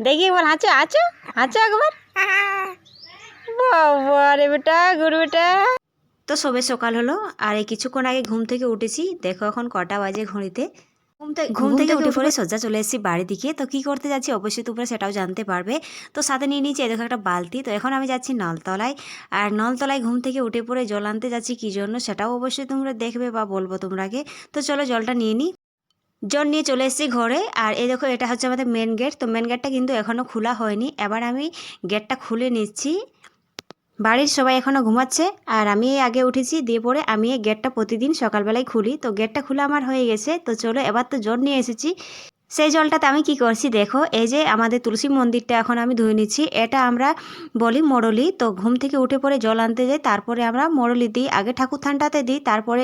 দেখি বল হাঁচো হাঁচো হাঁচো একবার বাবারে বেটা গুরু বেটা তো সবে সকাল হলো আর এই কিছুক্ষণ আগে ঘুম থেকে উঠেছি দেখো এখন কটা বাজে ঘড়িতে ঘুম থেকে উঠে পরে সজ্জা চলে এসেছি বাড়ির দিকে তো কি করতে যাচ্ছি অবশ্যই তোমরা সেটাও জানতে পারবে তো সাথে নিয়ে নিয়েছি এই দেখো একটা বালতি তো এখন আমি যাচ্ছি নলতলায় আর নলতলায় ঘুম থেকে উঠে পড়ে জল আনতে যাচ্ছি কী জন্য সেটাও অবশ্যই তোমরা দেখবে বা বলব তোমরাকে তো চলো জলটা নিয়ে নিই জল নিয়ে চলে এসেছি ঘরে। আর এই দেখো, এটা হচ্ছে আমাদের মেন গেট তো মেন গেটটা কিন্তু এখনও খোলা হয়নি। এবার আমি গেটটা খুলে নিচ্ছি। বাড়ির সবাই এখনও ঘুমাচ্ছে। আর আমি আগে উঠেছি, দিয়ে পরে আমি এই গেটটা প্রতিদিন সকালবেলায় খুলি। তো গেটটা খোলা আমার হয়ে গেছে। তো চলো, এবার তো জল নিয়ে এসেছি। সেই জলটাতে আমি কি করছি দেখো, এই যে আমাদের তুলসী মন্দিরটা এখন আমি ধুয়ে নিচ্ছি। এটা আমরা বলি মরলি। তো ঘুম থেকে উঠে পরে জল আনতে যাই, তারপরে আমরা মরলি দিই। আগে ঠাকুর থানটাতে দিই, তারপরে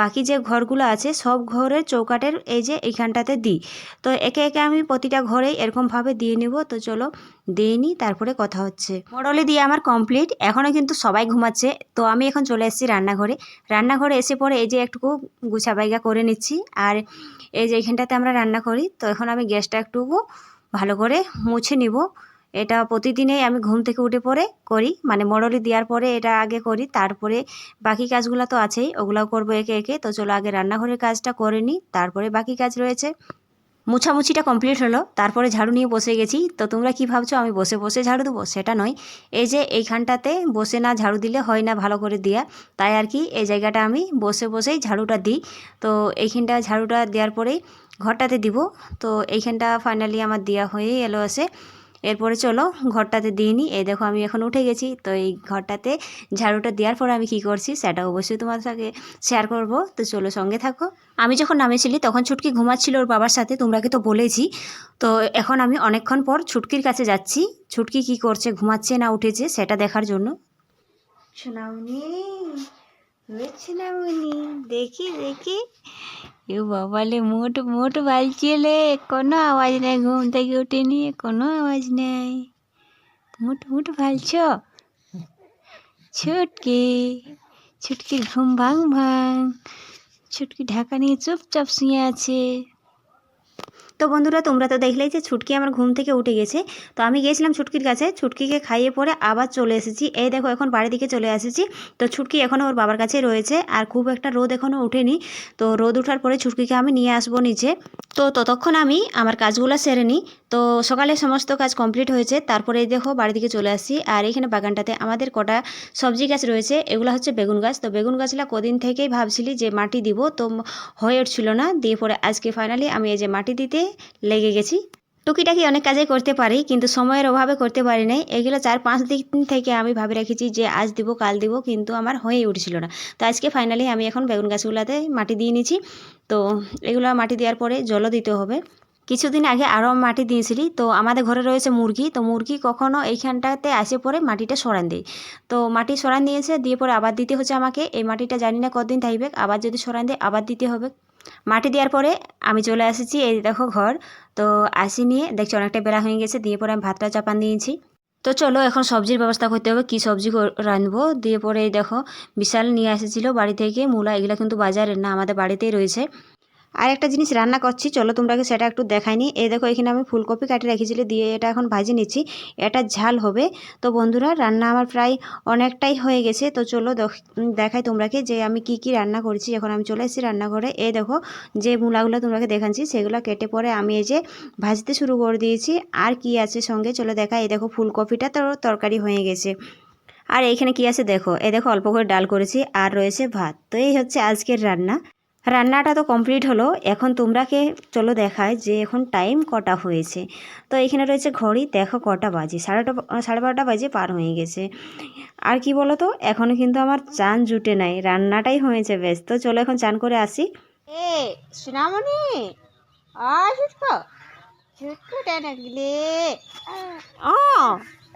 বাকি যে ঘরগুলো আছে, সব ঘরের চৌকাটের এই যে এইখানটাতে দিই। তো একে একে আমি প্রতিটা ঘরেই এরকমভাবে দিয়ে নিব। তো চলো দিয়ে নিই তারপরে কথা হচ্ছে। মোড়লি দিয়ে আমার কমপ্লিট এখনও কিন্তু সবাই ঘুমাচ্ছে। তো আমি এখন চলে এসেছি রান্নাঘরে। রান্নাঘরে এসে পরে এই যে একটুকু গুছা বাইগা করে নিচ্ছি। আর এই যে এইখানটাতে আমরা রান্না করি, তো এখন আমি গ্যাসটা একটুকু ভালো করে মুছে নিব। এটা প্রতিদিনেই আমি ঘুম থেকে উঠে পরে করি। মানে মোড়লি দেওয়ার পরে এটা আগে করি, তারপরে বাকি কাজগুলো তো আছেই, ওগুলাও করব একে একে। তো চলো আগে রান্নাঘরের কাজটা করে নিই, তারপরে বাকি কাজ রয়েছে। মুছামুছিটা কমপ্লিট হলো, তারপরে ঝাড়ু নিয়ে বসে গেছি। তো তোমরা কি ভাবছ, আমি বসে বসে ঝাড়ু দেবো? সেটা নয়। এই যে এইখানটাতে বসে না ঝাড়ু দিলে হয় না ভালো করে দেওয়া তাই আর কি, এই জায়গাটা আমি বসে বসেই ঝাড়ুটা দিই। তো এইখানটা ঝাড়ুটা দেওয়ার পরেই ঘরটাতে দিব। তো এইখানটা ফাইনালি আমার দেওয়া হয়েই এলো আসে এরপরে চলো ঘরটাতে দিয়ে নিই। এই দেখো আমি এখন উঠে গেছি, তো এই ঘরটাতে ঝাড়ুটা দেওয়ার পরে আমি কি করছি সেটা অবশ্যই তোমার সাথে শেয়ার করব। তো চলো সঙ্গে থাকো। আমি যখন নামেছিলি তখন ছুটকি ঘুমাচ্ছিল ওর বাবার সাথে, তোমরাকে তো বলেছি। তো এখন আমি অনেকক্ষণ পর ছুটকির কাছে যাচ্ছি। ছুটকি কি করছে, ঘুমাচ্ছে না উঠেছে সেটা দেখার জন্য। শোনামনি শোনামনি দেখি দেখি। এ বাবালে, মোট মোট বালছিলে কোনো আওয়াজ নেই, ঘুম থেকে উঠেনি, কোনো আওয়াজ নেই। মুট মুট ভালছ? ছুটকি, ছুটকির ঘুম ভাং ভাং ছুটকি ঢাকা নিয়ে চুপচাপ শুয়ে আছে। তো বন্ধুরা, তোমরা তো দেখলেই যে ছুটকি আমার ঘুম থেকে উঠে গেছে। তো আমি গিয়েছিলাম ছুটকির কাছে, ছুটকিকে খাইয়ে পরে আবার চলে এসেছি। এই দেখো, এখন বাড়ি দিকে চলে এসেছি। তো ছুটকি এখনও ওর বাবার কাছে রয়েছে, আর খুব একটা রোদ এখনও ওঠেনি। তো রোদ ওঠার পরে ছুটকিকে আমি নিয়ে আসব নিচে। তো ততক্ষণ আমি আমার কাজগুলো সেরে নিই। তো সকালে সমস্ত কাজ কমপ্লিট হয়েছে, তারপরে দেখো বাড়ি দিকে চলে আসি। আর এখানে বাগানটাতে আমাদের কটা সবজি গাছ রয়েছে, এগুলো হচ্ছে বেগুন গাছ। তো বেগুন গাছগুলো কদিন থেকেই ভাবছিলি যে মাটি দিব, তো হয়ে উঠছিল না। দিয়ে পরে আজকে ফাইনালি আমি এই যে মাটি দিতে লেগে গেছি। টুকিটাকি অনেক কাজে করতে পারি, কিন্তু সময়ের অভাবে করতে পারি নাই। এগুলো চার পাঁচ দিন থেকে আমি ভাবে রেখেছি যে আজ দিব, কাল দিব, কিন্তু আমার হয়ে উঠছিল না। তো আজকে ফাইনালি আমি এখন বেগুন গাছগুলোতে মাটি দিয়ে নিয়েছি। তো এগুলো মাটি দেওয়ার পরে জলও দিতে হবে। কিছুদিন আগে আরও মাটি দিয়েছিলি, তো আমাদের ঘরে রয়েছে মুরগি। তো মুরগি কখনও এইখানটাতে আসে পরে মাটিটা সরান দেয়। তো মাটি সরান দিয়েছে, দিয়ে পরে আবার দিতে হচ্ছে আমাকে। এই মাটিটা জানি না কতদিন থাকবে, আবার যদি সরান দেয়, আবার দিতে হবে। মাটি দেওয়ার পরে আমি চলে এসেছি এই দেখো ঘর। তো আসি নিয়ে, দেখছি অনেকটা বেলা হয়ে গেছে, দিয়ে পরে আমি ভাতটা চাপান দিয়েছি তো চলো এখন সবজির ব্যবস্থা করতে হবে, কী সবজি রাঁধবো। দিয়ে পরে এই দেখো, বিশাল নিয়ে এসেছিল বাড়ি থেকে, মূলা এগুলো কিন্তু বাজারের না, আমাদের বাড়িতেই রয়েছে। আর একটা জিনিস রান্না করছি, চলো তোমরাকে সেটা একটু দেখাইনি এই দেখো, এখানে আমি ফুলকপি কাটে রেখেছিলি, দিয়ে এটা এখন ভাজি নিচ্ছি। এটা ঝাল হবে। তো বন্ধুরা, রান্না আমার প্রায় অনেকটাই হয়ে গেছে। তো চলো দেখ- দেখাই তোমরাকে যে আমি কি কি রান্না করেছি। এখন আমি চলে এসেছি রান্নাঘরে। এই দেখো, যে মূলাগুলো তোমরাকে দেখাচ্ছি, সেগুলো কেটে পরে আমি এই যে ভাজতে শুরু করে দিয়েছি। আর কি আছে সঙ্গে? চলো দেখা এই দেখো, ফুলকপিটা তো তরকারি হয়ে গেছে। আর এইখানে কি আছে দেখো? এই দেখো, অল্প করে ডাল করেছি। আর রয়েছে ভাত। তো এই হচ্ছে আজকের রান্না। রান্নাটা তো কমপ্লিট হলো। এখন তোমরাকে চলো দেখায় যে এখন টাইম কটা হয়েছে। তো এখানে রয়েছে ঘড়ি, দেখো কটা বাজে। সাড়েটা সাড়ে বারোটা বাজে, পার হয়ে গেছে। আর কি বলো তো এখনও কিন্তু আমার চান জুটে নাই। রান্নাটাই হয়েছে বেশ। তো চলো এখন চান করে আসি। এ, সোনামণি!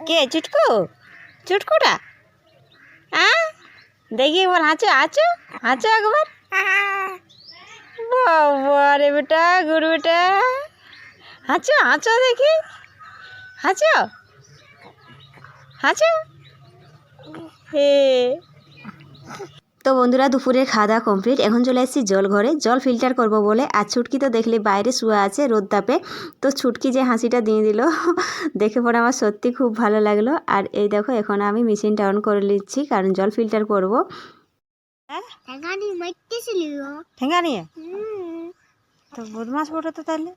কে, চুটকু? চুটকুটা? দেখি বল হাঁচো আছো? হাঁচো একবার? বাবা রে বেটা, গুরু বেটা। হাঁচো হাঁচো দেখি। হাঁচো। হাঁচো। হে। তো বন্ধুরা, দুপুরের খাওয়া দাওয়া কমপ্লিট। এখন চলে এসেছি জল ঘরে। জল ফিল্টার করব বলে। আর ছুটকি তো দেখলে বাইরে শুয়ে আছে রোদ তাপে। তো ছুটকি যে হাসিটা দিয়ে দিল, দেখে পরে আমার সত্যি খুব ভালো লাগল। আর এই দেখো, এখন আমি মেশিনটা অন করে নিচ্ছি, কারণ জল ফিল্টার করব। ঠেঙ্গানি মারতেছিলি ঠেঙ্গা নিয়ে তো বদমাস বটে তো তাহলে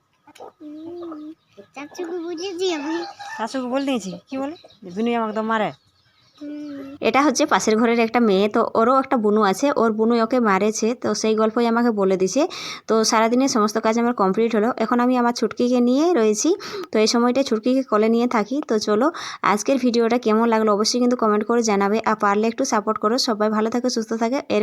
চাচুকে বুঝেছি আমি শাশুকে বল দিয়েছি কি বলে বিনু আমাকে তো মারে এটা হচ্ছে পাশের ঘরের একটা মেয়ে তো ওরও একটা বুনু আছে ওর বুনু ওকে মারেছে তো সেই গল্পই আমাকে বলে দিছে। তো সারাদিনের সমস্ত কাজ আমার কমপ্লিট হলো। এখন আমি আমার ছুটকিকে নিয়ে রয়েছি তো এই সময়টা ছুটকিকে কলে নিয়ে থাকি। তো চলো আজকের ভিডিওটা কেমন লাগল অবশ্যই কিন্তু কমেন্ট করে জানাবে আর পারলে একটু সাপোর্ট করো। সবাই ভালো থাকে সুস্থ থাকে।